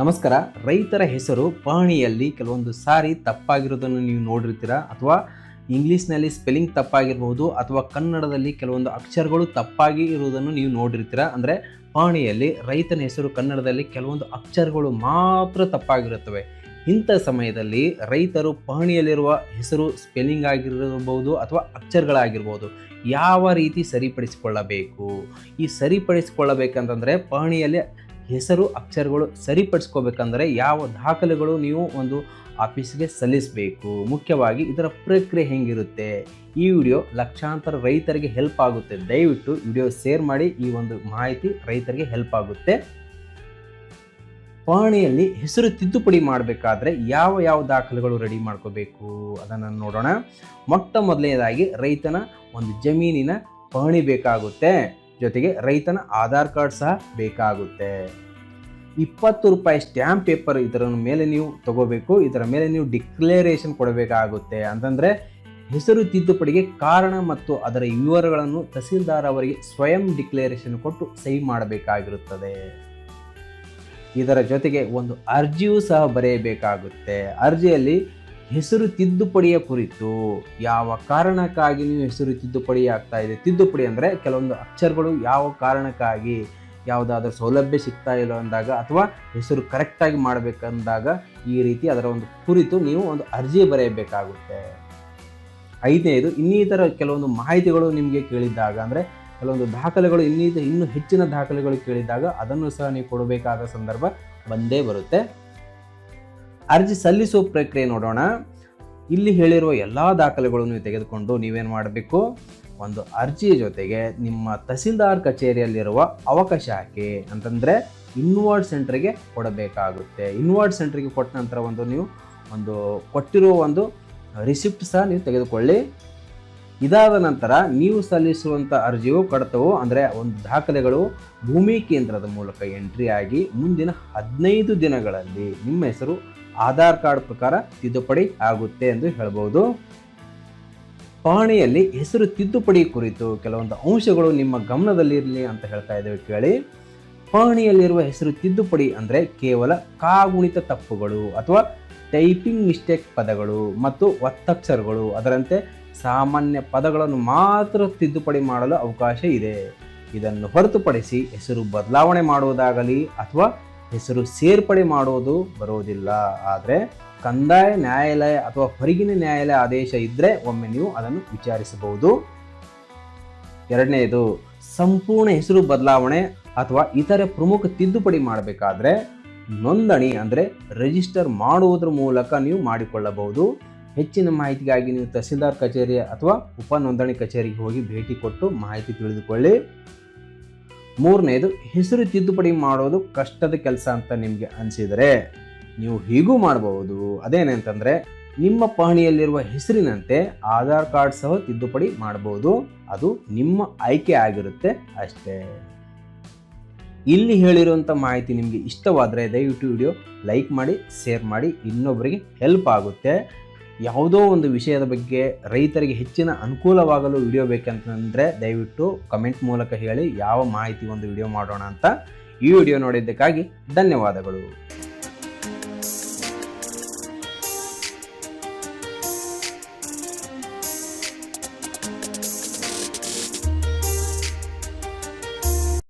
ನಮಸ್ಕಾರ. ರೈತರ ಹೆಸರು ಪಹಣಿಯಲ್ಲಿ ಕೆಲವೊಂದು ಸಾರಿ ತಪ್ಪಾಗಿರೋದನ್ನು ನೀವು ನೋಡಿರ್ತೀರಾ? ಅಥವಾ ಇಂಗ್ಲೀಷ್ನಲ್ಲಿ ಸ್ಪೆಲ್ಲಿಂಗ್ ತಪ್ಪಾಗಿರ್ಬೋದು, ಅಥವಾ ಕನ್ನಡದಲ್ಲಿ ಕೆಲವೊಂದು ಅಕ್ಷರಗಳು ತಪ್ಪಾಗಿ ಇರುವುದನ್ನು ನೀವು ನೋಡಿರ್ತೀರಾ? ಅಂದರೆ ಪಹಣಿಯಲ್ಲಿ ರೈತನ ಹೆಸರು ಕನ್ನಡದಲ್ಲಿ ಕೆಲವೊಂದು ಅಕ್ಷರಗಳು ಮಾತ್ರ ತಪ್ಪಾಗಿರುತ್ತವೆ. ಇಂಥ ಸಮಯದಲ್ಲಿ ರೈತರು ಪಹಣಿಯಲ್ಲಿರುವ ಹೆಸರು ಸ್ಪೆಲ್ಲಿಂಗ್ ಆಗಿರಬಹುದು ಅಥವಾ ಅಕ್ಷರಗಳಾಗಿರ್ಬೋದು, ಯಾವ ರೀತಿ ಸರಿಪಡಿಸಿಕೊಳ್ಳಬೇಕು? ಈ ಸರಿಪಡಿಸಿಕೊಳ್ಳಬೇಕಂತಂದರೆ ಪಹಣಿಯಲ್ಲಿ ಹೆಸರು ಅಕ್ಷರಗಳು ಸರಿಪಡಿಸ್ಕೋಬೇಕಂದ್ರೆ ಯಾವ ದಾಖಲೆಗಳು ನೀವು ಒಂದು ಆಫೀಸ್ಗೆ ಸಲ್ಲಿಸಬೇಕು? ಮುಖ್ಯವಾಗಿ ಇದರ ಪ್ರಕ್ರಿಯೆ ಹೆಂಗಿರುತ್ತೆ? ಈ ವಿಡಿಯೋ ಲಕ್ಷಾಂತರ ರೈತರಿಗೆ ಹೆಲ್ಪ್ ಆಗುತ್ತೆ. ದಯವಿಟ್ಟು ವಿಡಿಯೋ ಶೇರ್ ಮಾಡಿ. ಈ ಒಂದು ಮಾಹಿತಿ ರೈತರಿಗೆ ಹೆಲ್ಪ್ ಆಗುತ್ತೆ. ಪಹಣಿಯಲ್ಲಿ ಹೆಸರು ತಿದ್ದುಪಡಿ ಮಾಡಬೇಕಾದ್ರೆ ಯಾವ ಯಾವ ದಾಖಲೆಗಳು ರೆಡಿ ಮಾಡ್ಕೋಬೇಕು? ಅದನ್ನು ನೋಡೋಣ. ಮೊಟ್ಟ ಮೊದಲನೇದಾಗಿ ರೈತನ ಒಂದು ಜಮೀನಿನ ಪಹಣಿ ಬೇಕಾಗುತ್ತೆ. ಜೊತೆಗೆ ರೈತನ ಆಧಾರ್ ಕಾರ್ಡ್ ಸಹ ಬೇಕಾಗುತ್ತೆ. ಇಪ್ಪತ್ತು ರೂಪಾಯಿ ಸ್ಟ್ಯಾಂಪ್ ಪೇಪರ್ ಇದರ ಮೇಲೆ ನೀವು ತಗೋಬೇಕು, ಇದರ ಮೇಲೆ ನೀವು ಡಿಕ್ಲೇರೇಷನ್ ಕೊಡಬೇಕಾಗುತ್ತೆ. ಅಂತಂದರೆ ಹೆಸರು ತಿದ್ದುಪಡಿಗೆ ಕಾರಣ ಮತ್ತು ಅದರ ವಿವರಗಳನ್ನು ತಹಸೀಲ್ದಾರ್ ಅವರಿಗೆ ಸ್ವಯಂ ಡಿಕ್ಲೇರೇಷನ್ ಕೊಟ್ಟು ಸಹಿ ಮಾಡಬೇಕಾಗಿರುತ್ತದೆ. ಇದರ ಜೊತೆಗೆ ಒಂದು ಅರ್ಜಿಯೂ ಸಹ ಬರೆಯಬೇಕಾಗುತ್ತೆ. ಅರ್ಜಿಯಲ್ಲಿ ಹೆಸರು ತಿದ್ದುಪಡಿಯ ಕುರಿತು ಯಾವ ಕಾರಣಕ್ಕಾಗಿ ನೀವು ಹೆಸರು ತಿದ್ದುಪಡಿ ಆಗ್ತಾ ಇದೆ? ತಿದ್ದುಪಡಿ ಅಂದರೆ ಕೆಲವೊಂದು ಅಕ್ಷರಗಳು ಯಾವ ಕಾರಣಕ್ಕಾಗಿ ಯಾವುದಾದ್ರೂ ಸೌಲಭ್ಯ ಸಿಗ್ತಾ ಇಲ್ಲ ಅಂದಾಗ ಅಥವಾ ಹೆಸರು ಕರೆಕ್ಟಾಗಿ ಮಾಡಬೇಕಂದಾಗ ಈ ರೀತಿ ಅದರ ಒಂದು ಕುರಿತು ನೀವು ಒಂದು ಅರ್ಜಿ ಬರೆಯಬೇಕಾಗುತ್ತೆ. ಐದನೇದು, ಇನ್ನಿತರ ಕೆಲವೊಂದು ಮಾಹಿತಿಗಳು ನಿಮಗೆ ಕೇಳಿದ್ದಾಗ ಅಂದರೆ ಕೆಲವೊಂದು ದಾಖಲೆಗಳು ಇನ್ನಿತ, ಇನ್ನೂ ಹೆಚ್ಚಿನ ದಾಖಲೆಗಳು ಕೇಳಿದಾಗ ಅದನ್ನು ಸಹ ನೀವು ಕೊಡಬೇಕಾದ ಸಂದರ್ಭ ಬಂದೇ ಬರುತ್ತೆ. ಅರ್ಜಿ ಸಲ್ಲಿಸುವ ಪ್ರಕ್ರಿಯೆ ನೋಡೋಣ. ಇಲ್ಲಿ ಹೇಳಿರುವ ಎಲ್ಲ ದಾಖಲೆಗಳನ್ನು ತೆಗೆದುಕೊಂಡು ನೀವೇನು ಮಾಡಬೇಕು? ಒಂದು ಅರ್ಜಿಯ ಜೊತೆಗೆ ನಿಮ್ಮ ತಹಸೀಲ್ದಾರ್ ಕಚೇರಿಯಲ್ಲಿರುವ ಅವಕಾಶ ಹಾಕಿ ಅಂತಂದರೆ ಇನ್ವರ್ಡ್ ಸೆಂಟ್ರಿಗೆ ಕೊಡಬೇಕಾಗುತ್ತೆ. ಇನ್ವರ್ಡ್ ಸೆಂಟ್ರಿಗೆ ಕೊಟ್ಟ ನಂತರ ಒಂದು ನೀವು ಒಂದು ಕೊಟ್ಟಿರುವ ಒಂದು ರಿಸಿಪ್ಟ್ ಸಹ ನೀವು ತೆಗೆದುಕೊಳ್ಳಿ. ಇದಾದ ನಂತರ ನೀವು ಸಲ್ಲಿಸುವಂಥ ಅರ್ಜಿಯು ಕಡತವು ಅಂದರೆ ಒಂದು ದಾಖಲೆಗಳು ಭೂಮಿ ಕೇಂದ್ರದ ಮೂಲಕ ಎಂಟ್ರಿ ಆಗಿ ಮುಂದಿನ ಹದಿನೈದು ದಿನಗಳಲ್ಲಿ ನಿಮ್ಮ ಹೆಸರು, ಆಧಾರ್ ಕಾರ್ಡ್ ಪ್ರಕಾರ ತಿದ್ದುಪಡಿ ಆಗುತ್ತೆ ಎಂದು ಹೇಳಬಹುದು ಪಹಣಿಯಲ್ಲಿ ಹೆಸರು ತಿದ್ದುಪಡಿ ಕುರಿತು ಕೆಲವೊಂದು ಅಂಶಗಳು ನಿಮ್ಮ ಗಮನದಲ್ಲಿರಲಿ ಅಂತ ಹೇಳ್ತಾ ಇದ್ದೇವೆ ಕೇಳಿ. ಪಹಣಿಯಲ್ಲಿರುವ ಹೆಸರು ತಿದ್ದುಪಡಿ ಅಂದರೆ ಕೇವಲ ಕಾಗುಣಿತ ತಪ್ಪುಗಳು ಅಥವಾ ಟೈಪಿಂಗ್ ಮಿಸ್ಟೇಕ್ ಪದಗಳು ಮತ್ತು ಒತ್ತಕ್ಷರಗಳು ಅದರಂತೆ ಸಾಮಾನ್ಯ ಪದಗಳನ್ನು ಮಾತ್ರ ತಿದ್ದುಪಡಿ ಮಾಡಲು ಅವಕಾಶ ಇದೆ. ಇದನ್ನು ಹೊರತುಪಡಿಸಿ ಹೆಸರು ಬದಲಾವಣೆ ಮಾಡುವುದಾಗಲಿ ಅಥವಾ ಹೆಸರು ಸೇರ್ಪಡೆ ಮಾಡುವುದು ಬರುವುದಿಲ್ಲ. ಆದರೆ ಕಂದಾಯ ನ್ಯಾಯಾಲಯ ಅಥವಾ ಹೊರಗಿನ ನ್ಯಾಯಾಲಯ ಆದೇಶ ಇದ್ದರೆ ಒಮ್ಮೆ ನೀವು ಅದನ್ನು ವಿಚಾರಿಸಬಹುದು. ಎರಡನೆಯದು ಸಂಪೂರ್ಣ ಹೆಸರು ಬದಲಾವಣೆ ಅಥವಾ ಇತರೆ ಪ್ರಮುಖ ತಿದ್ದುಪಡಿ ಮಾಡಬೇಕಾದ್ರೆ ನೋಂದಣಿ ಅಂದರೆ ರಿಜಿಸ್ಟರ್ ಮಾಡುವುದರ ಮೂಲಕ ನೀವು ಮಾಡಿಕೊಳ್ಳಬಹುದು. ಹೆಚ್ಚಿನ ಮಾಹಿತಿಗಾಗಿ ನೀವು ತಹಸೀಲ್ದಾರ್ ಕಚೇರಿ ಅಥವಾ ಉಪ ನೋಂದಣಿ ಕಚೇರಿಗೆ ಹೋಗಿ ಭೇಟಿ ಕೊಟ್ಟು ಮಾಹಿತಿ ತಿಳಿದುಕೊಳ್ಳಿ. ಮೂರನೇದು, ಹೆಸರು ತಿದ್ದುಪಡಿ ಮಾಡೋದು ಕಷ್ಟದ ಕೆಲಸ ಅಂತ ನಿಮಗೆ ಅನಿಸಿದರೆ ನೀವು ಹೀಗೂ ಮಾಡಬಹುದು. ಅದೇನಂತಂದರೆ ನಿಮ್ಮ ಪಹಣಿಯಲ್ಲಿರುವ ಹೆಸರಿನಂತೆ ಆಧಾರ್ ಕಾರ್ಡ್ ಸಹ ತಿದ್ದುಪಡಿ ಮಾಡಬಹುದು. ಅದು ನಿಮ್ಮ ಆಯ್ಕೆ ಆಗಿರುತ್ತೆ ಅಷ್ಟೇ. ಇಲ್ಲಿ ಹೇಳಿರುವಂಥ ಮಾಹಿತಿ ನಿಮಗೆ ಇಷ್ಟವಾದರೆ ದಯವಿಟ್ಟು ವಿಡಿಯೋ ಲೈಕ್ ಮಾಡಿ, ಶೇರ್ ಮಾಡಿ ಇನ್ನೊಬ್ಬರಿಗೆ ಹೆಲ್ಪ್ ಆಗುತ್ತೆ. ಯಾವುದೋ ಒಂದು ವಿಷಯದ ಬಗ್ಗೆ ರೈತರಿಗೆ ಹೆಚ್ಚಿನ ಅನುಕೂಲವಾಗಲು ವಿಡಿಯೋ ಬೇಕಂತಂದರೆ ದಯವಿಟ್ಟು ಕಮೆಂಟ್ ಮೂಲಕ ಹೇಳಿ ಯಾವ ಮಾಹಿತಿ ಒಂದು ವಿಡಿಯೋ ಮಾಡೋಣ ಅಂತ ಈ ವಿಡಿಯೋ ನೋಡಿದ್ದಕ್ಕಾಗಿ ಧನ್ಯವಾದಗಳು.